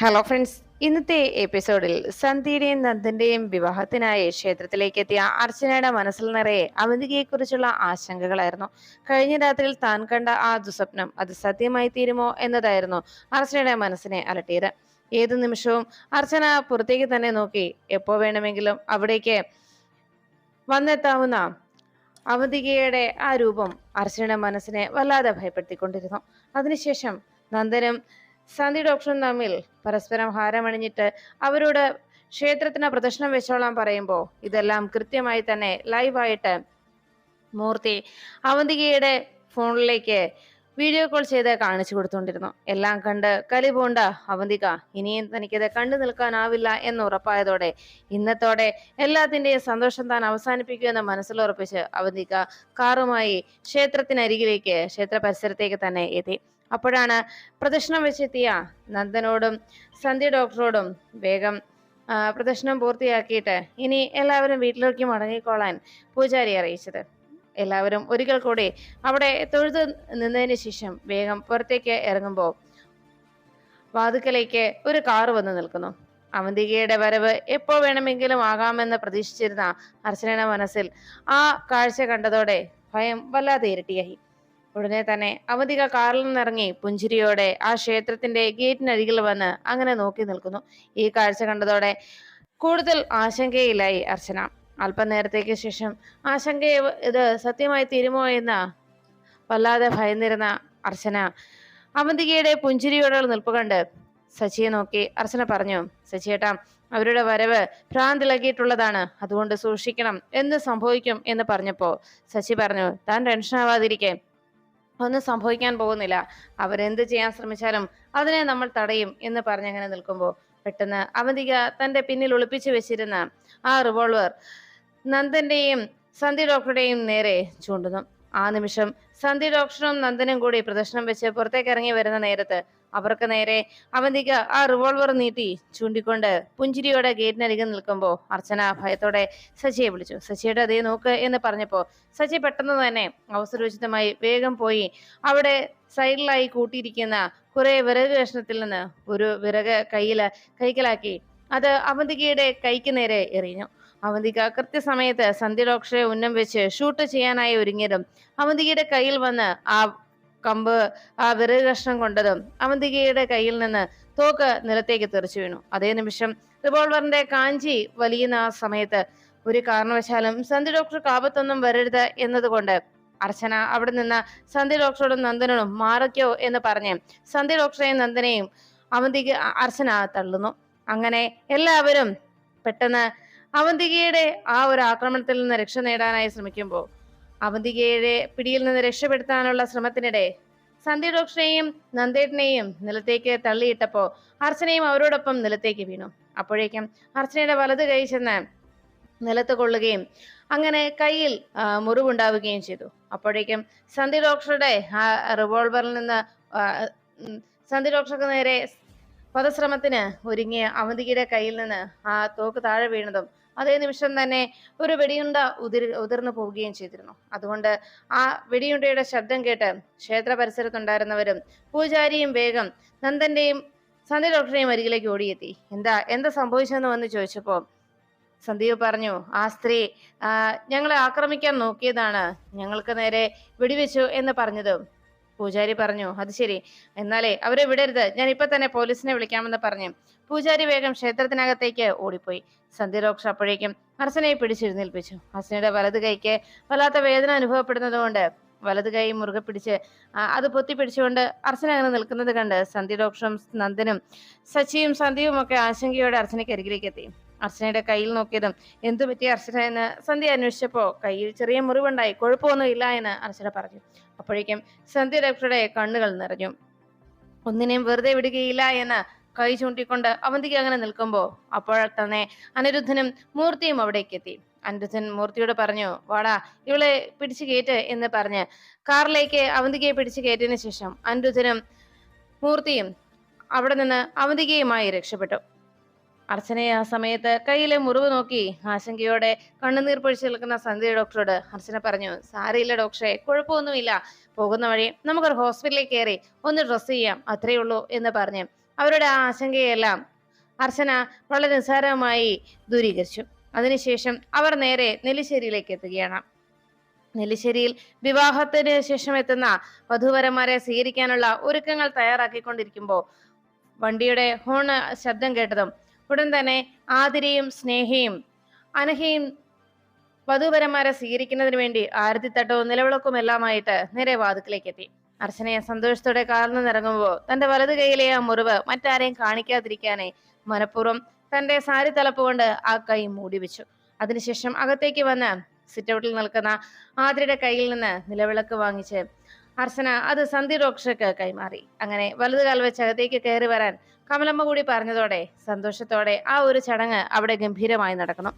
Hello friends ഇന്നത്തെ എപ്പിസോഡിൽ സന്ധ്യയുടെയും നന്ദന്റെയും വിവാഹത്തിനായി ക്ഷേത്രത്തിലേക്ക് എത്തിയ അർച്ചനയുടെ മനസ്സിൽ നിറയെ അവന്തികയെക്കുറിച്ചുള്ള ആശങ്കകളായിരുന്നു. കഴിഞ്ഞ രാത്രിയിൽ താൻ കണ്ട ആ ദുസ്വപ്നം അത് സത്യമായി തീരുമോ എന്നതായിരുന്നു അർച്ചനയുടെ മനസ്സിനെ അലട്ടിയത്. ഏതു നിമിഷവും അർച്ചന പുറത്തേക്ക് തന്നെ നോക്കി എപ്പോ വേണമെങ്കിലും അവിടേക്ക് വന്നെത്താവുന്ന അവന്തികയുടെ ആ രൂപം അർച്ചനയുടെ മനസ്സിനെ വല്ലാതെ ഭയപ്പെടുത്തിക്കൊണ്ടിരുന്നു. അതിനുശേഷം നന്ദനും സന്ധി ഡോക്ടറും തമ്മിൽ പരസ്പരം ഹാരമണിഞ്ഞിട്ട് അവരോട് ക്ഷേത്രത്തിന് പ്രദർശനം വെച്ചോളാൻ പറയുമ്പോൾ ഇതെല്ലാം കൃത്യമായി തന്നെ ലൈവായിട്ട് മൂർത്തി അവന്തികയുടെ ഫോണിലേക്ക് വീഡിയോ കോൾ ചെയ്ത് കാണിച്ചു കൊടുത്തുകൊണ്ടിരുന്നു എല്ലാം കണ്ട് കലി പോണ്ട അവന്തിക ഇനിയും തനിക്കത് കണ്ടു നിൽക്കാനാവില്ല എന്ന് ഉറപ്പായതോടെ ഇന്നത്തോടെ എല്ലാത്തിന്റെയും സന്തോഷം താൻ അവസാനിപ്പിക്കുമെന്ന് മനസ്സിലുറപ്പിച്ച് അവന്തിക കാറുമായി ക്ഷേത്രത്തിനരികിലേക്ക് ക്ഷേത്ര പരിസരത്തേക്ക് തന്നെ എത്തി. അപ്പോഴാണ് പ്രദക്ഷിണം വെച്ചെത്തിയ നന്ദനോടും സന്ധ്യ ഡോക്ടറോടും വേഗം പ്രദക്ഷിണം പൂർത്തിയാക്കിയിട്ട് ഇനി എല്ലാവരും വീട്ടിലേക്ക് മടങ്ങിക്കോളാൻ പൂജാരി അറിയിച്ചത്. എല്ലാവരും ഒരിക്കൽ കൂടി അവിടെ തൊഴുത് നിന്നതിന് ശേഷം വേഗം പുറത്തേക്ക് ഇറങ്ങുമ്പോൾ വാതുക്കലേക്ക് ഒരു കാറ് വന്ന് നിൽക്കുന്നു. അവന്തികയുടെ വരവ് എപ്പോൾ വേണമെങ്കിലും ആകാമെന്ന് പ്രതീക്ഷിച്ചിരുന്ന അർച്ചനയുടെ മനസ്സിൽ ആ കാഴ്ച കണ്ടതോടെ ഭയം വല്ലാതെ ഇരട്ടിയായി. ഉടനെ തന്നെ അവധിക കാറിൽ നിന്നിറങ്ങി പുഞ്ചിരിയോടെ ആ ക്ഷേത്രത്തിന്റെ ഗേറ്റിനരികിൽ വന്ന് അങ്ങനെ നോക്കി നിൽക്കുന്നു. ഈ കാഴ്ച കണ്ടതോടെ കൂടുതൽ ആശങ്കയിലായി അർച്ചന. അല്പനേരത്തേക്ക് ശേഷം ആശങ്ക ഇത് സത്യമായി തീരുമോ എന്ന വല്ലാതെ ഭയന്നിരുന്ന അർച്ചന അവന്തികയുടെ പുഞ്ചിരിയോടുള്ള നിൽപ്പ് കണ്ട് സച്ചിയെ നോക്കി അർച്ചന പറഞ്ഞു സച്ചിയേട്ടാ അവരുടെ വരവ് ഭ്രാന്തിളകിയിട്ടുള്ളതാണ്. അതുകൊണ്ട് സൂക്ഷിക്കണം. എന്ത് സംഭവിക്കും? എന്ന് പറഞ്ഞപ്പോ സച്ചി പറഞ്ഞു താൻ ടെൻഷൻ ആവാതിരിക്കെ ഒന്നും സംഭവിക്കാൻ പോകുന്നില്ല. അവരെന്ത് ചെയ്യാൻ ശ്രമിച്ചാലും അതിനെ നമ്മൾ തടയും എന്ന് പറഞ്ഞങ്ങനെ നിൽക്കുമ്പോൾ പെട്ടെന്ന് അവന്തിക തന്റെ പിന്നിൽ ഒളിപ്പിച്ചു വെച്ചിരുന്ന ആ റിവോൾവർ നന്ദന്റെയും സന്ധി ഡോക്ടറുടെയും നേരെ ചൂണ്ടുന്നു. ആ നിമിഷം സന്ധി ഡോക്ടറും നന്ദനും കൂടി പ്രദർശനം വെച്ച് പുറത്തേക്ക് ഇറങ്ങി വരുന്ന നേരത്ത് അവർക്ക് നേരെ അവന്തിക ആ റിവോൾവർ നീട്ടി ചൂണ്ടിക്കൊണ്ട് പുഞ്ചിരിയോടെ ഗേറ്റിനരികെ നിൽക്കുമ്പോൾ അർച്ചന ഭയത്തോടെ സച്ചിയെ വിളിച്ചു. സച്ചിയുടെ അതേ നോക്ക് എന്ന് പറഞ്ഞപ്പോൾ സച്ചി പെട്ടെന്ന് തന്നെ അവസരോചിതമായി വേഗം പോയി അവിടെ സൈഡിലായി കൂട്ടിയിരിക്കുന്ന കുറെ വിറക് കഷ്ണത്തിൽ നിന്ന് ഒരു വിറക് കയ്യിൽ കൈക്കലാക്കി അത് അവന്തികയുടെ കൈക്ക് നേരെ എറിഞ്ഞു. അവന്തിക കൃത്യസമയത്ത് സന്ധ്യ ഡോക്ടറെ ഉന്നം വെച്ച് ഷൂട്ട് ചെയ്യാനായി ഒരുങ്ങിയതും അവന്തികയുടെ കയ്യിൽ വന്ന് ആ കമ്പ് ആ വിറക് കഷ്ണം കൊണ്ടതും അവന്തികയുടെ കയ്യിൽ നിന്ന് തോക്ക് നിലത്തേക്ക് തെറിച്ചു വീണു. അതേ നിമിഷം റിവോൾവറിന്റെ കാഞ്ചി വലിയുന്ന ആ സമയത്ത് ഒരു കാരണവശാലും സന്ധി ഡോക്ടർ കാപത്തൊന്നും വരരുത് എന്നതുകൊണ്ട് അർച്ചന അവിടെ നിന്ന് സന്ധി ഡോക്ടറോടും നന്ദനോടും മാറയ്ക്കോ എന്ന് പറഞ്ഞ് സന്ധി ഡോക്ടറെയും നന്ദനെയും അവന്തിക അർച്ചന തള്ളുന്നു. അങ്ങനെ എല്ലാവരും പെട്ടെന്ന് അവന്തികയുടെ ആ ഒരു ആക്രമണത്തിൽ നിന്ന് രക്ഷ നേടാനായി ശ്രമിക്കുമ്പോൾ അവന്തികയുടെ പിടിയിൽ നിന്ന് രക്ഷപ്പെടുത്താനുള്ള ശ്രമത്തിനിടെ സന്ധ്യ നന്ദേട്ടനെയും നിലത്തേക്ക് തള്ളിയിട്ടപ്പോ അർച്ചനയും അവരോടൊപ്പം നിലത്തേക്ക് വീണു. അപ്പോഴേക്കും അർച്ചനയുടെ വലത് കൈ ചെന്ന് നിലത്ത് കൊള്ളുകയും അങ്ങനെ കയ്യിൽ മുറിവുണ്ടാവുകയും ചെയ്തു. അപ്പോഴേക്കും സന്ധി ഡോക്ടറുടെ ആ റിവോൾവറിൽ നിന്ന് സന്ധി ഡോക്ടർക്ക് നേരെ പദശ്രമത്തിന് ഒരുങ്ങിയ അവന്തികയുടെ കയ്യിൽ നിന്ന് ആ തോക്ക് താഴെ വീണതും അതേ നിമിഷം തന്നെ ഒരു വെടിയുണ്ട ഉതിർ ഉതിർന്നു പോവുകയും ചെയ്തിരുന്നു. അതുകൊണ്ട് ആ വെടിയുണ്ടയുടെ ശബ്ദം കേട്ട് ക്ഷേത്ര പരിസരത്തുണ്ടായിരുന്നവരും പൂജാരിയും വേഗം നന്ദന്റെയും സന്ധ്യ ഡോക്ടറെയും അരികിലേക്ക് ഓടിയെത്തി. എന്താ എന്താ സംഭവിച്ചെന്ന് വന്ന് ചോദിച്ചപ്പോ സന്ദീപ് പറഞ്ഞു ആ സ്ത്രീ ഞങ്ങളെ ആക്രമിക്കാൻ നോക്കിയതാണ്. ഞങ്ങൾക്ക് നേരെ വെടിവെച്ചു എന്ന് പറഞ്ഞതും പൂജാരി പറഞ്ഞു അത് ശരി. എന്നാലേ അവരെ വിടരുത്. ഞാൻ ഇപ്പൊ തന്നെ പോലീസിനെ വിളിക്കാമെന്ന് പറഞ്ഞു. പൂജാരി വേഗം ക്ഷേത്രത്തിനകത്തേക്ക് ഓടിപ്പോയി. സന്ധ്യരോക്ഷ അപ്പോഴേക്കും അർച്ചനയെ പിടിച്ചിരുന്നേൽപ്പിച്ചു. അർച്ചനയുടെ വലത് കൈക്ക് വല്ലാത്ത വേദന അനുഭവപ്പെടുന്നതുകൊണ്ട് വലത് കൈ മുറുകെ പിടിച്ച് അത് പൊത്തി പിടിച്ചുകൊണ്ട് അർച്ചന അങ്ങനെ നിൽക്കുന്നത് കണ്ട് സന്ധ്യ ഡോക്ടറും നന്ദനും സച്ചിയും സന്ധ്യയും ഒക്കെ ആശങ്കയോടെ അർച്ചനയ്ക്ക് അരികിലേക്ക് എത്തി. അർച്ചനയുടെ കയ്യിൽ നോക്കിയതും എന്തു പറ്റി അർച്ചന എന്ന് സന്ധ്യ അന്വേഷിച്ചപ്പോ കയ്യിൽ ചെറിയ മുറിവുണ്ടായി. കുഴപ്പമൊന്നും ഇല്ല എന്ന് അർച്ചന പറഞ്ഞു. അപ്പോഴേക്കും സന്ധ്യ ഡോക്ടറുടെ കണ്ണുകൾ നിറഞ്ഞു. ഒന്നിനെയും വെറുതെ വിടുകയില്ല എന്ന് കൈ ചൂണ്ടിക്കൊണ്ട് അവന്തിക്ക് അങ്ങനെ നിൽക്കുമ്പോൾ അപ്പോൾ തന്നെ അനിരുദ്ധനും മൂർത്തിയും അവിടേക്ക് എത്തി. അനിരുദ്ധൻ മൂർത്തിയോട് പറഞ്ഞു വാടാ ഇവളെ പിടിച്ചു കയറ്റ് എന്ന് പറഞ്ഞ് കാറിലേക്ക് അവന്തികയെ പിടിച്ചു കയറ്റിയതിനു ശേഷം അനിരുദ്ധനും മൂർത്തിയും അവിടെ നിന്ന് അവന്തികയുമായി രക്ഷപ്പെട്ടു. അർച്ചനയെ ആ സമയത്ത് കയ്യിലെ മുറിവ് നോക്കി ആശങ്കയോടെ കണ്ണുനീർ പൊഴിച്ചു നിൽക്കുന്ന സന്ധ്യ ഡോക്ടറോട് അർച്ചന പറഞ്ഞു സാരയില്ല ഡോക്ടറെ കുഴപ്പമൊന്നുമില്ല. പോകുന്ന വഴി നമുക്കൊരു ഹോസ്പിറ്റലിൽ കയറി ഒന്ന് ഡ്രസ് ചെയ്യാം അത്രയേ ഉള്ളൂ എന്ന് പറഞ്ഞു. അവരുടെ ആ ആശങ്കയെല്ലാം അർച്ചന വളരെ നിസ്സാരമായി ദൂരീകരിച്ചു. അതിനുശേഷം അവർ നേരെ നെല്ലിശ്ശേരിയിലേക്ക് എത്തുകയാണ്. നെല്ലിശ്ശേരിയിൽ വിവാഹത്തിന് ശേഷം എത്തുന്ന വധുവരന്മാരെ സ്വീകരിക്കാനുള്ള ഒരുക്കങ്ങൾ തയ്യാറാക്കിക്കൊണ്ടിരിക്കുമ്പോൾ വണ്ടിയുടെ ഹോൺ ശബ്ദം കേട്ടതും ഉടൻ തന്നെ ആതിരയും സ്നേഹയും അനഹയും വധുവരന്മാരെ സ്വീകരിക്കുന്നതിന് വേണ്ടി ആരതിത്തട്ടവും നിലവിളക്കും എല്ലാമായിട്ട് നേരെ വാതുക്കിലേക്ക് എത്തി അർച്ചനയെ സന്തോഷത്തോടെ കാർന്നു നിറങ്ങുമ്പോൾ തന്റെ വലതു കൈയിലെ ആ മുറിവ് മറ്റാരെയും കാണിക്കാതിരിക്കാനേ മനഃപൂർവം തന്റെ സാരി തലപ്പ് കൊണ്ട് ആ കൈ മൂടി വെച്ചു. അതിനുശേഷം അകത്തേക്ക് വന്ന് സിറ്റൗട്ടിൽ നിൽക്കുന്ന ആതിരയുടെ കയ്യിൽ നിന്ന് നിലവിളക്ക് വാങ്ങിച്ച് അർച്ചന അത് സന്ധി ഡോക്ടർക്ക് കൈമാറി. അങ്ങനെ വലതുകാൽ വെച്ച് അകത്തേക്ക് കയറി വരാൻ കമലമ്മ കൂടി പറഞ്ഞതോടെ സന്തോഷത്തോടെ ആ ഒരു ചടങ്ങ് അവിടെ ഗംഭീരമായി നടക്കണം.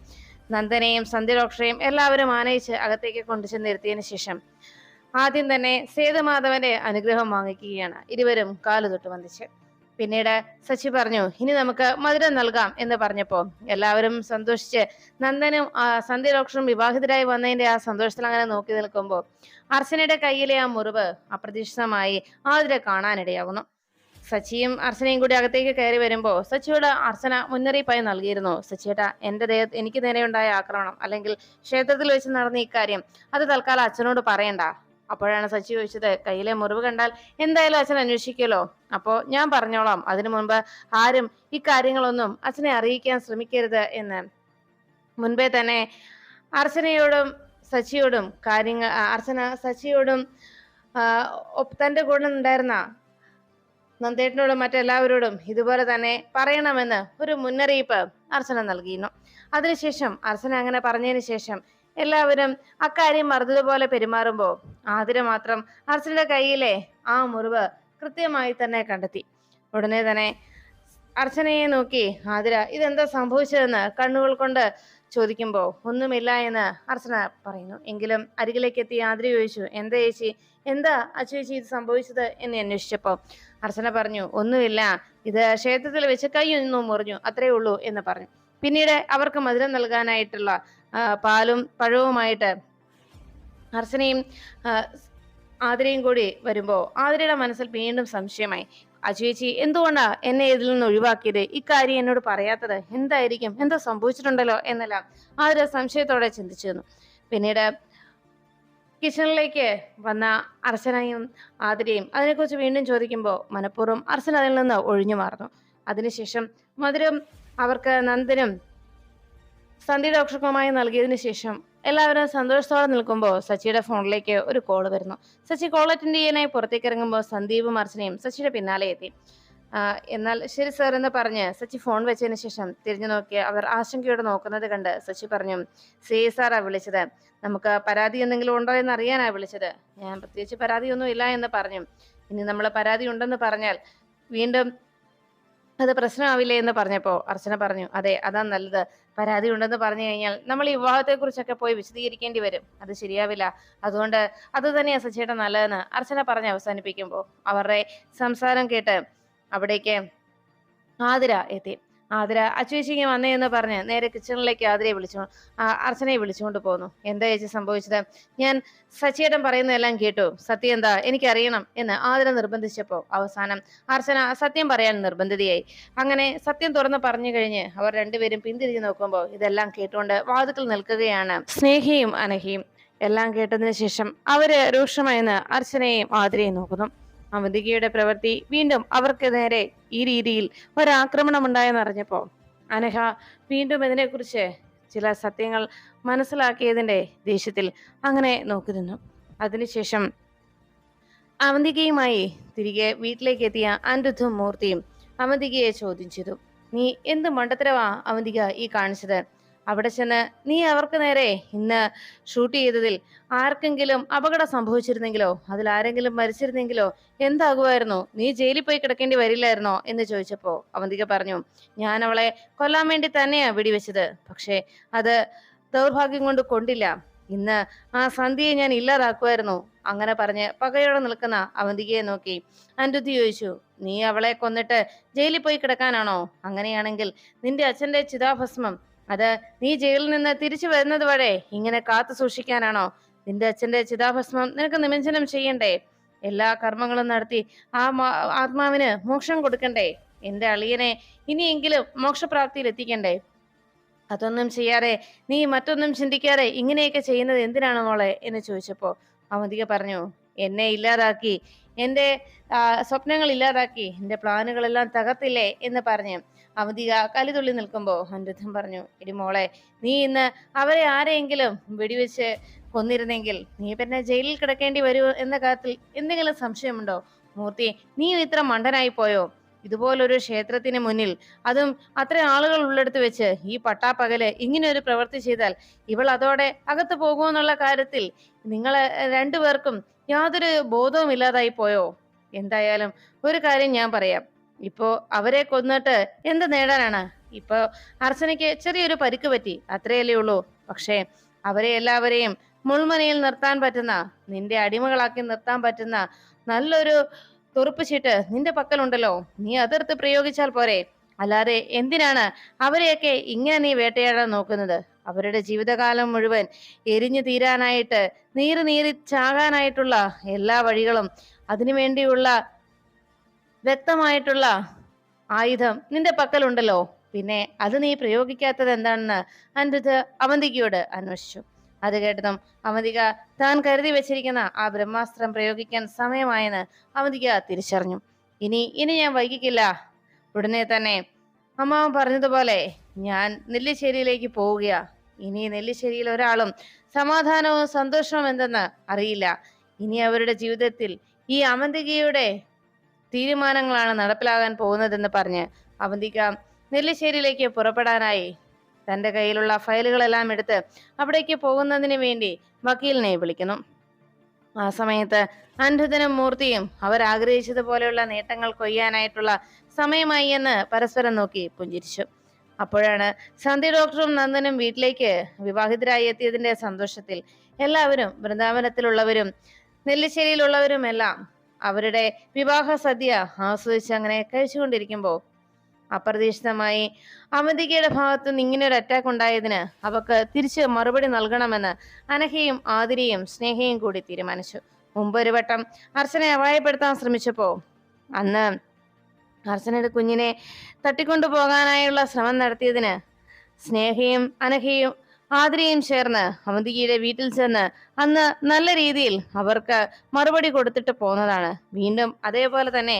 നന്ദനെയും സന്ധിരോക്ഷയും എല്ലാവരും ആനയിച്ച് അകത്തേക്ക് കൊണ്ടുചെന്നിരുത്തിയതിനു ശേഷം ആദ്യം തന്നെ സേതുമാധവന്റെ അനുഗ്രഹം വാങ്ങിക്കുകയാണ് ഇരുവരും കാലുതൊട്ട് വന്ദിച്ച്. പിന്നീട് സച്ചി പറഞ്ഞു ഇനി നമുക്ക് മധുരം നൽകാം എന്ന് പറഞ്ഞപ്പോ എല്ലാവരും സന്തോഷിച്ച് നന്ദനും സന്ധ്യരോക്ഷനും വിവാഹിതരായി വന്നതിന്റെ ആ സന്തോഷത്തിൽ അങ്ങനെ നോക്കി നിൽക്കുമ്പോൾ അർച്ചനയുടെ കയ്യിലെ ആ മുറിവ് അപ്രതീക്ഷിതമായി ആതിരെ കാണാനിടയാകുന്നു സച്ചിയും അർച്ചനയും കൂടി അകത്തേക്ക് കയറി വരുമ്പോൾ സച്ചിയോട് അർച്ചന മുന്നറിയിപ്പായി നൽകിയിരുന്നു. സച്ചിയേട്ടാ എന്റെ ദേഹ എനിക്ക് നേരെയുണ്ടായ ആക്രമണം അല്ലെങ്കിൽ ക്ഷേത്രത്തിൽ വെച്ച് നടന്ന ഇക്കാര്യം അത് തൽക്കാലം അച്ഛനോട് പറയണ്ട. അപ്പോഴാണ് സച്ചി ചോദിച്ചത് കയ്യിലെ മുറിവ് കണ്ടാൽ എന്തായാലും അച്ഛൻ അന്വേഷിക്കലോ അപ്പോ ഞാൻ പറഞ്ഞോളാം അതിനു മുൻപ് ആരും ഇക്കാര്യങ്ങളൊന്നും അച്ഛനെ അറിയിക്കാൻ ശ്രമിക്കരുത് എന്ന്. മുൻപേ തന്നെ അർച്ചനയോടും സച്ചിയോടും കാര്യങ്ങൾ അർച്ചന സച്ചിയോടും തന്റെ കൂടെ ഉണ്ടായിരുന്ന നന്ദേട്ടനോടും മറ്റെല്ലാവരോടും ഇതുപോലെ തന്നെ പറയണമെന്ന് ഒരു മുന്നറിയിപ്പ് അർച്ചന നൽകിയിരുന്നു. അതിനുശേഷം അർച്ചന അങ്ങനെ പറഞ്ഞതിന് ശേഷം എല്ലാവരും അക്കാര്യം മറന്നതുപോലെ പെരുമാറുമ്പോൾ ആതിര മാത്രം അർച്ചനയുടെ കയ്യിലെ ആ മുറിവ് കൃത്യമായി തന്നെ കണ്ടെത്തി. ഉടനെ തന്നെ അർച്ചനയെ നോക്കി ആതിര ഇതെന്താ സംഭവിച്ചതെന്ന് കണ്ണുകൾ കൊണ്ട് ചോദിക്കുമ്പോൾ ഒന്നുമില്ല എന്ന് അർച്ചന പറയുന്നു. എങ്കിലും അരികിലേക്ക് എത്തി ആതിര ചോദിച്ചു എന്താ ചേച്ചി? എന്താ അച്ചുചേച്ചി ഇത് സംഭവിച്ചത് എന്ന് അന്വേഷിച്ചപ്പോൾ അർച്ചന പറഞ്ഞു ഒന്നുമില്ല. ഇത് ക്ഷേത്രത്തിൽ വെച്ച് കൈ ഒന്നും മുറിഞ്ഞു. അത്രേ ഉള്ളൂ എന്ന് പറഞ്ഞു. പിന്നീട് അവർക്ക് മധുരം നൽകാനായിട്ടുള്ള പാലും പഴവുമായിട്ട് അർച്ചനയും ആതിരയും കൂടി വരുമ്പോൾ ആതിരയുടെ മനസ്സിൽ വീണ്ടും സംശയമായി. അജുവേച്ചി എന്തുകൊണ്ടാ എന്നെ ഇതിൽ നിന്ന് ഒഴിവാക്കിയത്? ഇക്കാര്യം എന്നോട് പറയാത്തത് എന്തായിരിക്കും? എന്തോ സംഭവിച്ചിട്ടുണ്ടല്ലോ? എന്നെല്ലാം ആതിര സംശയത്തോടെ ചിന്തിച്ചിരുന്നു പിന്നീട് കിച്ചണിലേക്ക് വന്ന അർച്ചനയും ആതിരയും അതിനെക്കുറിച്ച് വീണ്ടും ചോദിക്കുമ്പോൾ മനഃപൂർവം അർച്ചന അതിൽ നിന്ന് ഒഴിഞ്ഞു മാറുന്നു. അതിനുശേഷം മധുരം അവർക്ക് നന്ദനും സന്ധി ഡോക്ടർക്കുമായി നൽകിയതിനു ശേഷം എല്ലാവരും സന്തോഷത്തോടെ നിൽക്കുമ്പോൾ സച്ചിയുടെ ഫോണിലേക്ക് ഒരു കോൾ വരുന്നു. സച്ചി കോൾ അറ്റൻഡ് ചെയ്യാനായി പുറത്തേക്ക് ഇറങ്ങുമ്പോൾ സന്ദീപും അർച്ചനയും സച്ചിയുടെ പിന്നാലെ എത്തി. എന്നാൽ ശരി സാർ എന്ന് പറഞ്ഞ് സച്ചി ഫോൺ വെച്ചതിന് ശേഷം തിരിഞ്ഞു നോക്കി അവർ ആശങ്കയോടെ നോക്കുന്നത് കണ്ട് സച്ചി പറഞ്ഞു സി സാറാ വിളിച്ചത്. നമുക്ക് പരാതി എന്തെങ്കിലും ഉണ്ടോ എന്ന് അറിയാനാ വിളിച്ചത്. ഞാൻ പ്രത്യേകിച്ച് പരാതിയൊന്നും ഇല്ല എന്ന് പറഞ്ഞു. ഇനി നമ്മൾ പരാതി ഉണ്ടെന്ന് പറഞ്ഞാൽ വീണ്ടും അത് പ്രശ്നമാവില്ലേ എന്ന് പറഞ്ഞപ്പോൾ അർച്ചന പറഞ്ഞു അതെ അതാ നല്ലത്. പരാതി ഉണ്ടെന്ന് പറഞ്ഞു കഴിഞ്ഞാൽ നമ്മൾ ഈ വിവാഹത്തെ കുറിച്ചൊക്കെ പോയി വിശദീകരിക്കേണ്ടി വരും. അത് ശരിയാവില്ല. അതുകൊണ്ട് അത് തന്നെയാ സച്ചിയുടെ നല്ലതെന്ന് അർച്ചന പറഞ്ഞ് അവസാനിപ്പിക്കുമ്പോൾ അവരുടെ സംസാരം കേട്ട് അവിടേക്ക് ആതിര എത്തി. ആതിര അച്ചുവേച്ചിങ്ങി വന്നേ എന്ന് പറഞ്ഞ് നേരെ കിച്ചണിലേക്ക് ആതിരയെ വിളിച്ചു. അർച്ചനയെ വിളിച്ചുകൊണ്ട് പോന്നു. എന്താ ചേച്ചി സംഭവിച്ചത്? ഞാൻ സച്ചിയേട്ടൻ പറയുന്നതെല്ലാം കേട്ടു. സത്യം എന്താ? എനിക്കറിയണം എന്ന് ആതിര നിർബന്ധിച്ചപ്പോൾ അവസാനം അർച്ചന സത്യം പറയാൻ നിർബന്ധിതയായി. അങ്ങനെ സത്യം തുറന്ന് പറഞ്ഞു കഴിഞ്ഞ് അവർ രണ്ടുപേരും പിന്തിരിഞ്ഞ് നോക്കുമ്പോൾ ഇതെല്ലാം കേട്ടുകൊണ്ട് വാതുക്കൾ നിൽക്കുകയാണ് സ്നേഹിയും അനഹിയും. എല്ലാം കേട്ടതിന് ശേഷം അവർ രൂക്ഷമായെന്ന് അർച്ചനയെയും ആതിരയും നോക്കുന്നു. അവന്തികയുടെ പ്രവൃത്തി വീണ്ടും അവർക്ക് നേരെ ഈ രീതിയിൽ ഒരാക്രമണം ഉണ്ടായെന്നറിഞ്ഞപ്പോ അനഹ വീണ്ടും ഇതിനെക്കുറിച്ച് ചില സത്യങ്ങൾ മനസ്സിലാക്കിയതിന്റെ ദേഷ്യത്തിൽ അങ്ങനെ നോക്കി നിന്നു. അതിനുശേഷം അവന്തികയുമായി തിരികെ വീട്ടിലേക്ക് എത്തിയ അനിരുദ്ധും മൂർത്തിയും അവന്തികയെ ചോദ്യം ചെയ്തു. നീ എന്ത് മണ്ടത്തരവാ അവന്തിക ഈ കാണിച്ചത്? അവിടെ ചെന്ന് നീ അവർക്ക് നേരെ ഇന്ന് ഷൂട്ട് ചെയ്തതിൽ ആർക്കെങ്കിലും അപകടം സംഭവിച്ചിരുന്നെങ്കിലോ? അതിൽ ആരെങ്കിലും മരിച്ചിരുന്നെങ്കിലോ? എന്താകുമായിരുന്നു? നീ ജയിലിൽ പോയി കിടക്കേണ്ടി വരില്ലായിരുന്നോ? എന്ന് ചോദിച്ചപ്പോ അവന്തിക പറഞ്ഞു ഞാൻ അവളെ കൊല്ലാൻ വേണ്ടി തന്നെയാണ് വെടിവെച്ചത്. പക്ഷേ അത് ദൗർഭാഗ്യം കൊണ്ട് കൊണ്ടില്ല. ഇന്ന് ആ സന്ധ്യയെ ഞാൻ ഇല്ലാതാക്കുമായിരുന്നു. അങ്ങനെ പറഞ്ഞ് പകയോടെ നിൽക്കുന്ന അവന്തികയെ നോക്കി. അനിരുദ്ധി ചോദിച്ചു നീ അവളെ കൊന്നിട്ട് ജയിലിൽ പോയി കിടക്കാനാണോ? അങ്ങനെയാണെങ്കിൽ നിന്റെ അച്ഛന്റെ ചിതാഭസ്മം അത് നീ ജയിലിൽ നിന്ന് തിരിച്ചു വരുന്നത് വരെ ഇങ്ങനെ കാത്തു സൂക്ഷിക്കാനാണോ? നിന്റെ അച്ഛന്റെ ചിതാഭസ്മം നിനക്ക് നിമഞ്ജനം ചെയ്യണ്ടേ? എല്ലാ കർമ്മങ്ങളും നടത്തി ആ ആത്മാവിന് മോക്ഷം കൊടുക്കണ്ടേ? എന്റെ അളിയനെ ഇനിയെങ്കിലും മോക്ഷപ്രാപ്തിയിൽ എത്തിക്കണ്ടേ? അതൊന്നും ചെയ്യാതെ നീ മറ്റൊന്നും ചിന്തിക്കാതെ ഇങ്ങനെയൊക്കെ ചെയ്യുന്നത് എന്തിനാണ് മോളെ? എന്ന് ചോദിച്ചപ്പോ അവന്തിക പറഞ്ഞു എന്നെ ഇല്ലാതാക്കി എന്റെ സ്വപ്നങ്ങൾ ഇല്ലാതാക്കി എന്റെ പ്ലാനുകളെല്ലാം തകർത്തില്ലേ എന്ന് പറഞ്ഞ് അവധിക കലിതുള്ളി നിൽക്കുമ്പോൾ അനിരുദ്ധൻ പറഞ്ഞു എടി മോളെ നീ ഇന്ന് അവരെ ആരെയെങ്കിലും വെടിവെച്ച് കൊന്നിരുന്നെങ്കിൽ നീ പിന്നെ ജയിലിൽ കിടക്കേണ്ടി വരൂ എന്ന കാര്യത്തിൽ എന്തെങ്കിലും സംശയമുണ്ടോ? മൂർത്തി നീ ഇത്ര മണ്ടനായി പോയോ? ഇതുപോലൊരു ക്ഷേത്രത്തിന് മുന്നിൽ അതും അത്ര ആളുകൾ ഉള്ളെടുത്ത് വെച്ച് ഈ പട്ടാപ്പകൽ ഇങ്ങനെ ഒരു പ്രവൃത്തി ചെയ്താൽ ഇവൾ അതോടെ അകത്ത് പോകുമെന്നുള്ള കാര്യത്തിൽ നിങ്ങളെ രണ്ടുപേർക്കും യാതൊരു ബോധവും ഇല്ലാതായി പോയോ? എന്തായാലും ഒരു കാര്യം ഞാൻ പറയാം. ഇപ്പോ അവരെ കൊന്നിട്ട് എന്ത് നേടാനാണ്? ഇപ്പോ അർച്ചനയ്ക്ക് ചെറിയൊരു പരിക്ക് പറ്റി അത്രയല്ലേ ഉള്ളൂ. പക്ഷേ അവരെ എല്ലാവരെയും മുൾമനയിൽ നിർത്താൻ പറ്റുന്ന നിന്റെ അടിമകളാക്കി നിർത്താൻ പറ്റുന്ന നല്ലൊരു തുറുപ്പ് ചീട്ട് നിന്റെ പക്കലുണ്ടല്ലോ. നീ അതെടുത്ത് പ്രയോഗിച്ചാൽ പോരെ. അല്ലാതെ എന്തിനാണ് അവരെയൊക്കെ ഇങ്ങനെ നീ വേട്ടയാടാൻ നോക്കുന്നത്? അവരുടെ ജീവിതകാലം മുഴുവൻ എരിഞ്ഞു തീരാനായിട്ട് നീറി നീറി ചാകാനായിട്ടുള്ള എല്ലാ വഴികളും അതിനുവേണ്ടിയുള്ള വ്യക്തമായിട്ടുള്ള ആയുധം നിന്റെ പക്കലുണ്ടല്ലോ. പിന്നെ അത് നീ പ്രയോഗിക്കാത്തത് എന്താണെന്ന് അനിരുദ്ധ അവന്തികയോട് അന്വേഷിച്ചു. അത് കേട്ടതും അവന്തിക താൻ കരുതി വെച്ചിരിക്കുന്ന ആ ബ്രഹ്മാസ്ത്രം പ്രയോഗിക്കാൻ സമയമായെന്ന് അവന്തിക തിരിച്ചറിഞ്ഞു. ഇനി ഇനി ഞാൻ വൈകിക്കില്ല. ഉടനെ തന്നെ അമ്മാവൻ പറഞ്ഞതുപോലെ ഞാൻ നെല്ലിശ്ശേരിയിലേക്ക് പോവുകയാ. ഇനി നെല്ലിശ്ശേരിയിൽ ഒരാളും സമാധാനവും സന്തോഷവും എന്തെന്ന് അറിയില്ല. ഇനി അവരുടെ ജീവിതത്തിൽ ഈ അവന്തികയുടെ തീരുമാനങ്ങളാണ് നടപ്പിലാകാൻ പോകുന്നതെന്ന് പറഞ്ഞ് അവന്തിക നെല്ലിശ്ശേരിയിലേക്ക് പുറപ്പെടാനായി തന്റെ കയ്യിലുള്ള ഫയലുകളെല്ലാം എടുത്ത് അവിടേക്ക് പോകുന്നതിന് വേണ്ടി വക്കീലിനെ വിളിക്കുന്നു. ആ സമയത്ത് അനിരുദ്ധനും മൂർത്തിയും അവരാഗ്രഹിച്ചതുപോലെയുള്ള നേട്ടങ്ങൾ കൊയ്യാനായിട്ടുള്ള സമയമായി എന്ന് പരസ്പരം നോക്കി പുഞ്ചിരിച്ചു. അപ്പോഴാണ് സന്ധ്യ ഡോക്ടറും നന്ദനും വീട്ടിലേക്ക് വിവാഹിതരായി എത്തിയതിന്റെ സന്തോഷത്തിൽ എല്ലാവരും വൃന്ദാവനത്തിലുള്ളവരും നെല്ലിശ്ശേരിയിലുള്ളവരും എല്ലാം അവരുടെ വിവാഹ സദ്യ ആസ്വദിച്ച് അങ്ങനെ കഴിച്ചുകൊണ്ടിരിക്കുമ്പോൾ അപ്രതീക്ഷിതമായി അവന്തികയുടെ ഭാഗത്തു നിന്ന് ഇങ്ങനെ ഒരു അറ്റാക്ക് ഉണ്ടായതിന് അവക്ക് തിരിച്ച് മറുപടി നൽകണമെന്ന് അനഹയും ആതിരയും സ്നേഹയും കൂടി തീരുമാനിച്ചു. മുമ്പ് ഒരു വട്ടം അർച്ചനെ അപായപ്പെടുത്താൻ ശ്രമിച്ചപ്പോ അന്ന് അർച്ചനയുടെ കുഞ്ഞിനെ തട്ടിക്കൊണ്ടു പോകാനായുള്ള ശ്രമം നടത്തിയതിന് സ്നേഹയും അനഘയും ആതിരയും ചേർന്ന് അവന്തികയുടെ വീട്ടിൽ ചെന്ന് അന്ന് നല്ല രീതിയിൽ അവർക്ക് മറുപടി കൊടുത്തിട്ട് പോന്നതാണ്. വീണ്ടും അതേപോലെ തന്നെ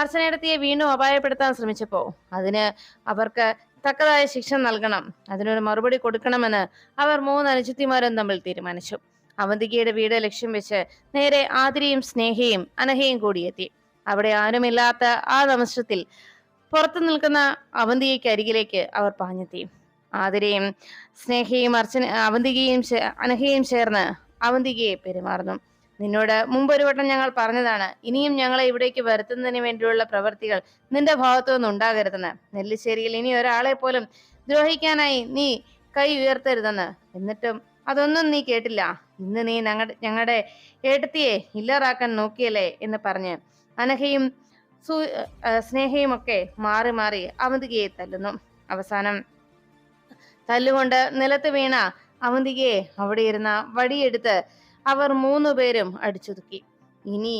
അർച്ചനയിടത്തിയെ വീണ്ടും അപായപ്പെടുത്താൻ ശ്രമിച്ചപ്പോൾ അതിന് അവർക്ക് തക്കതായ ശിക്ഷ നൽകണം. അതിനൊരു മറുപടി കൊടുക്കണമെന്ന് അവർ മൂന്ന് അനുചിത്തിമാരും തമ്മിൽ തീരുമാനിച്ചു. അവന്തികയുടെ വീട് ലക്ഷ്യം വെച്ച് നേരെ ആതിരയും സ്നേഹയും അനഹയും കൂടിയെത്തി. അവിടെ ആരുമില്ലാത്ത ആ നമസ്ത്രത്തിൽ പുറത്തു നിൽക്കുന്ന അവന്തികയ്ക്ക് അരികിലേക്ക് അവർ പാഞ്ഞെത്തി. ആതിരയും സ്നേഹയും അർച്ചന അവന്തികയും അനഹയും ചേർന്ന് അവന്തികയെ പെരുമാറുന്നു. നിന്നോട് മുമ്പൊരു വട്ടം ഞങ്ങൾ പറഞ്ഞതാണ് ഇനിയും ഞങ്ങളെ ഇവിടേക്ക് വരുത്തുന്നതിന് വേണ്ടിയുള്ള പ്രവർത്തികൾ നിന്റെ ഭാഗത്തു നിന്ന് ഉണ്ടാകരുതെന്ന്. നെല്ലിശ്ശേരിയിൽ ഇനി ഒരാളെ പോലും ദ്രോഹിക്കാനായി നീ കൈ ഉയർത്തരുതെന്ന്. എന്നിട്ടും അതൊന്നും നീ കേട്ടില്ല. ഇന്ന് നീ ഞങ്ങളുടെ ഞങ്ങളുടെ ഏട്ടത്തിയെ ഇല്ലാതാക്കാൻ നോക്കിയല്ലേ എന്ന് പറഞ്ഞ് അനഘയും സു ആ, സ്നേഹയും ഒക്കെ മാറി മാറി അവന്തികയെ തല്ലുന്നു. അവസാനം തല്ലുകൊണ്ട് നിലത്ത് വീണ അവന്തികയെ അവിടെ ഇരുന്ന വടിയെടുത്ത് അവർ മൂന്നു പേരും അടിച്ചൊതുക്കി. ഇനി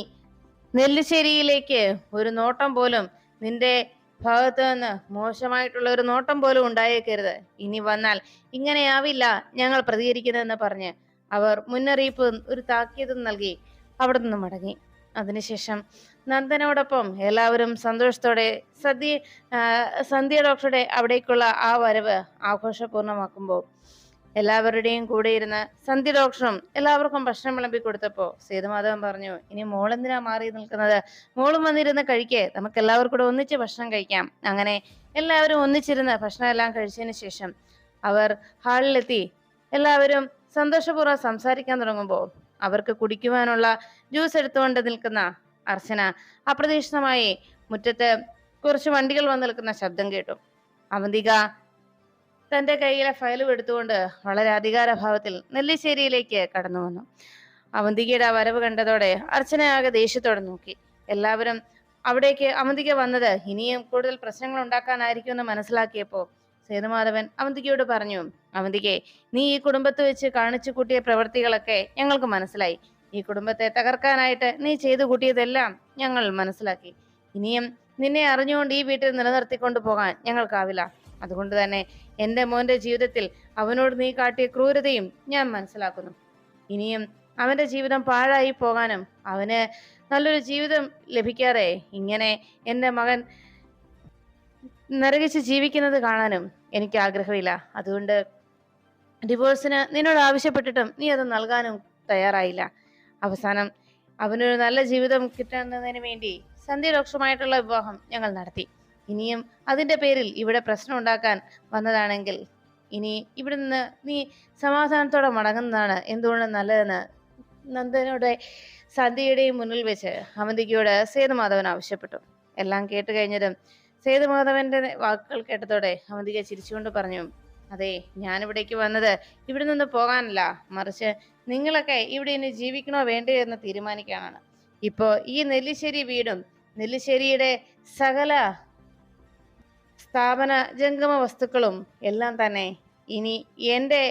നെല്ലിശ്ശേരിയിലേക്ക് ഒരു നോട്ടം പോലും നിന്റെ ഭാഗത്ത് നിന്ന് മോശമായിട്ടുള്ള ഒരു നോട്ടം പോലും ഉണ്ടായേക്കരുത്. ഇനി വന്നാൽ ഇങ്ങനെയാവില്ല ഞങ്ങൾ പ്രതികരിക്കുന്നതെന്ന് പറഞ്ഞ് അവർ മുന്നറിയിപ്പ് ഒരു താക്കീതും നൽകി അവിടെ നിന്ന് മടങ്ങി. അതിനുശേഷം നന്ദനോടൊപ്പം എല്ലാവരും സന്തോഷത്തോടെ സദ്യ സന്ധ്യ ഡോക്ടറുടെ അവിടേക്കുള്ള ആ വരവ് ആഘോഷപൂർണമാക്കുമ്പോൾ എല്ലാവരുടെയും കൂടെ ഇരുന്ന് സന്ധ്യ ഡോക്ടറും എല്ലാവർക്കും ഭക്ഷണം വിളമ്പി കൊടുത്തപ്പോൾ സേതുമാധവൻ പറഞ്ഞു ഇനി മോളെന്തിനാ മാറി നിൽക്കുന്നത്? മോളും വന്നിരുന്ന് കഴിക്കേ നമുക്ക് എല്ലാവർക്കും കൂടെ ഒന്നിച്ച് ഭക്ഷണം കഴിക്കാം. അങ്ങനെ എല്ലാവരും ഒന്നിച്ചിരുന്ന് ഭക്ഷണം എല്ലാം കഴിച്ചതിന് ശേഷം അവർ ഹാളിലെത്തി. എല്ലാവരും സന്തോഷപൂർവം സംസാരിക്കാൻ തുടങ്ങുമ്പോൾ അവർക്ക് കുടിക്കുവാനുള്ള ജ്യൂസ് എടുത്തുകൊണ്ട് നിൽക്കുന്ന അർച്ചന അപ്രതീക്ഷിതമായി മുറ്റത്ത് കുറച്ച് വണ്ടികൾ വന്ന് നിൽക്കുന്ന ശബ്ദം കേട്ടു. അവന്തിക തന്റെ കയ്യിലെ ഫയലും എടുത്തുകൊണ്ട് വളരെ അധികാരഭാവത്തിൽ നെല്ലിശ്ശേരിയിലേക്ക് കടന്നു വന്നു. അവന്തികയുടെ വരവ് കണ്ടതോടെ അർച്ചന ആകെ ദേഷ്യത്തോടെ നോക്കി. എല്ലാവരും അവിടേക്ക് അവന്തിക വന്നത് ഇനിയും കൂടുതൽ പ്രശ്നങ്ങൾ ഉണ്ടാക്കാനായിരിക്കും എന്ന് മനസ്സിലാക്കിയപ്പോ സേതുമാധവൻ അവന്തികയോട് പറഞ്ഞു അവന്തികെ നീ ഈ കുടുംബത്ത് വെച്ച് കാണിച്ചു കൂട്ടിയ പ്രവൃത്തികളൊക്കെ ഞങ്ങൾക്ക് മനസ്സിലായി. ഈ കുടുംബത്തെ തകർക്കാനായിട്ട് നീ ചെയ്തു കൂട്ടിയതെല്ലാം ഞങ്ങൾ മനസ്സിലാക്കി. ഇനിയും നിന്നെ അറിഞ്ഞുകൊണ്ട് ഈ വീട്ടിൽ നിലനിർത്തിക്കൊണ്ടു പോകാൻ ഞങ്ങൾക്കാവില്ല അതുകൊണ്ട് തന്നെ എന്റെ മോന്റെ ജീവിതത്തിൽ അവനോട് നീ കാട്ടിയ ക്രൂരതയും ഞാൻ മനസ്സിലാക്കുന്നു. ഇനിയും അവന്റെ ജീവിതം പാഴായി പോകാനും അവന് നല്ലൊരു ജീവിതം ലഭിക്കാതെ ഇങ്ങനെ എന്റെ മകൻ നരകിച്ച് ജീവിക്കുന്നത് കാണാനും എനിക്ക് ആഗ്രഹമില്ല. അതുകൊണ്ട് ഡിവോഴ്സിന് നിന്നോട് ആവശ്യപ്പെട്ടിട്ടും നീ അത് നൽകാനും തയ്യാറായില്ല. അവസാനം അവനൊരു നല്ല ജീവിതം കിട്ടുന്നതിന് വേണ്ടി സന്ധ്യ ഡോക്ടറുമായിട്ടുള്ള വിവാഹം ഞങ്ങൾ നടത്തി. ഇനിയും അതിന്റെ പേരിൽ ഇവിടെ പ്രശ്നം ഉണ്ടാക്കാൻ വന്നതാണെങ്കിൽ ഇനി ഇവിടെ നിന്ന് നീ സമാധാനത്തോടെ മടങ്ങുന്നതാണ് എന്തുകൊണ്ട് നല്ലതെന്ന് നന്ദനോടെ സന്ധ്യയുടെയും മുന്നിൽ വെച്ച് അവന്തികയോട് സേതുമാധവൻ ആവശ്യപ്പെട്ടു. എല്ലാം കേട്ട് കഴിഞ്ഞതും സേതുമാധവന്റെ വാക്കുകൾ കേട്ടതോടെ അവന്തിക ചിരിച്ചുകൊണ്ട് പറഞ്ഞു അതെ ഞാനിവിടേക്ക് വന്നത് ഇവിടെ നിന്ന് പോകാനല്ല. മറിച്ച് നിങ്ങളൊക്കെ ഇവിടെ ഇനി ജീവിക്കണോ വേണ്ടയോ എന്ന് തീരുമാനിക്കാനാണ്. ഇപ്പോ ഈ നെല്ലിശ്ശേരി വീടും നെല്ലിശ്ശേരിയുടെ സകല സ്ഥാപന ജംഗമ വസ്തുക്കളും എല്ലാം തന്നെ ഇനി എന്റെ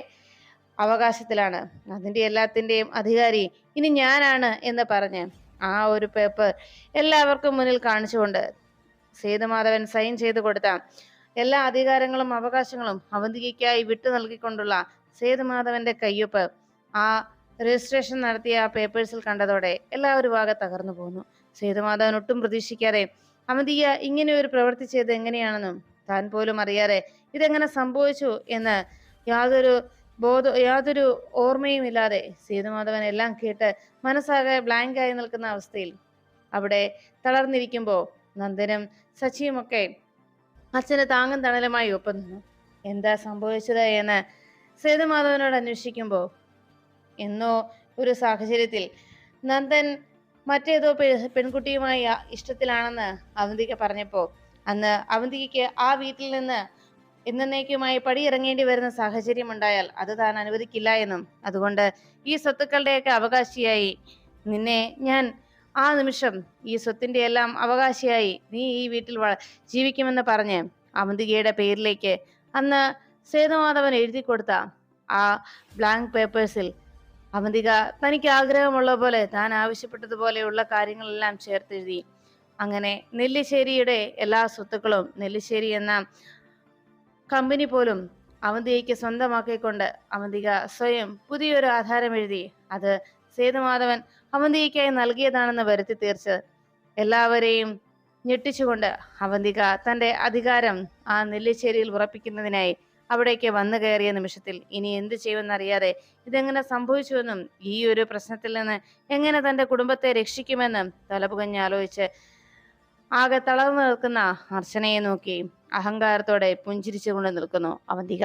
അവകാശത്തിലാണ്. അതിന്റെ എല്ലാത്തിന്റെയും അധികാരി ഇനി ഞാനാണ് എന്ന് പറഞ്ഞ് ആ ഒരു പേപ്പർ എല്ലാവർക്കും മുന്നിൽ കാണിച്ചുകൊണ്ട് സേതുമാധവൻ സൈൻ ചെയ്ത് കൊടുത്ത എല്ലാ അധികാരങ്ങളും അവകാശങ്ങളും അവന്തികയ്ക്കായി വിട്ടു നൽകിക്കൊണ്ടുള്ള സേതുമാധവന്റെ കയ്യൊപ്പ്. ആ രജിസ്ട്രേഷൻ നടത്തിയ ആ പേപ്പേഴ്സിൽ കണ്ടതോടെ എല്ലാവരും ആകെ തകർന്നു പോന്നു. സേതുമാധവൻ ഒട്ടും പ്രതീക്ഷിക്കാതെ അവന്തിക ഇങ്ങനെ ഒരു പ്രവൃത്തി ചെയ്ത് എങ്ങനെയാണെന്നും താൻ പോലും അറിയാതെ ഇതെങ്ങനെ സംഭവിച്ചു എന്ന് യാതൊരു ബോധ യാതൊരു ഓർമ്മയും ഇല്ലാതെ സേതുമാധവൻ എല്ലാം കേട്ട് മനസ്സാകെ ബ്ലാങ്ക് ആയി നിൽക്കുന്ന അവസ്ഥയിൽ അവിടെ തളർന്നിരിക്കുമ്പോൾ നന്ദനും സച്ചിയുമൊക്കെ അച്ഛന് താങ്ങും തണലുമായി ഒപ്പം നിന്നു. എന്താ സംഭവിച്ചത് എന്ന് സേതുമാധവനോട് അന്വേഷിക്കുമ്പോൾ എന്നോ ഒരു സാഹചര്യത്തിൽ നന്ദൻ മറ്റേതോ പെൺകുട്ടിയുമായി ഇഷ്ടത്തിലാണെന്ന് അവന്തിക പറഞ്ഞപ്പോൾ അന്ന് അവന്തികയ്ക്ക് ആ വീട്ടിൽ നിന്ന് എന്നേക്കുമായി പടിയിറങ്ങേണ്ടി വരുന്ന സാഹചര്യം ഉണ്ടായാൽ അത് താൻ അനുവദിക്കില്ല എന്നും അതുകൊണ്ട് ഈ സ്വത്തുക്കളുടെയൊക്കെ അവകാശിയായി. നിന്നെ ഞാൻ ആ നിമിഷം ഈ സ്വത്തിന്റെ എല്ലാം അവകാശിയായി. നീ ഈ വീട്ടിൽ ജീവിക്കുമെന്ന് പറഞ്ഞ് അവന്തികയുടെ പേരിലേക്ക് അന്ന് സേതുമാധവൻ എഴുതി കൊടുത്ത ആ ബ്ലാങ്ക് പേപ്പേഴ്സിൽ അവന്തിക തനിക്ക് ആഗ്രഹമുള്ള പോലെ താൻ ആവശ്യപ്പെട്ടതുപോലെയുള്ള കാര്യങ്ങളെല്ലാം ചേർത്തെഴുതി. അങ്ങനെ നെല്ലിശ്ശേരിയുടെ എല്ലാ സ്വത്തുക്കളും നെല്ലിശ്ശേരി എന്ന കമ്പനി പോലും അവന്തികയ്ക്ക് സ്വന്തമാക്കിക്കൊണ്ട് അവന്തിക സ്വയം പുതിയൊരു ആധാരം എഴുതി. അത് സേതുമാധവൻ അവന്തികയ്ക്കായി നൽകിയതാണെന്ന് വരുത്തി തീർച്ച എല്ലാവരെയും ഞെട്ടിച്ചുകൊണ്ട് അവന്തിക തന്റെ അധികാരം ആ നെല്ലിശ്ശേരിയിൽ ഉറപ്പിക്കുന്നതിനായി അവിടേക്ക് വന്നു കയറിയ നിമിഷത്തിൽ ഇനി എന്ത് ചെയ്യുമെന്നറിയാതെ ഇതെങ്ങനെ സംഭവിച്ചുവെന്നും ഈ ഒരു പ്രശ്നത്തിൽ നിന്ന് എങ്ങനെ തന്റെ കുടുംബത്തെ രക്ഷിക്കുമെന്നും തലപുകഞ്ഞ് ആലോചിച്ച് ആകെ തളർന്നു നിൽക്കുന്ന അർച്ചനയെ നോക്കി അഹങ്കാരത്തോടെ പുഞ്ചിരിച്ചുകൊണ്ട് നിൽക്കുന്നു അവന്തിക.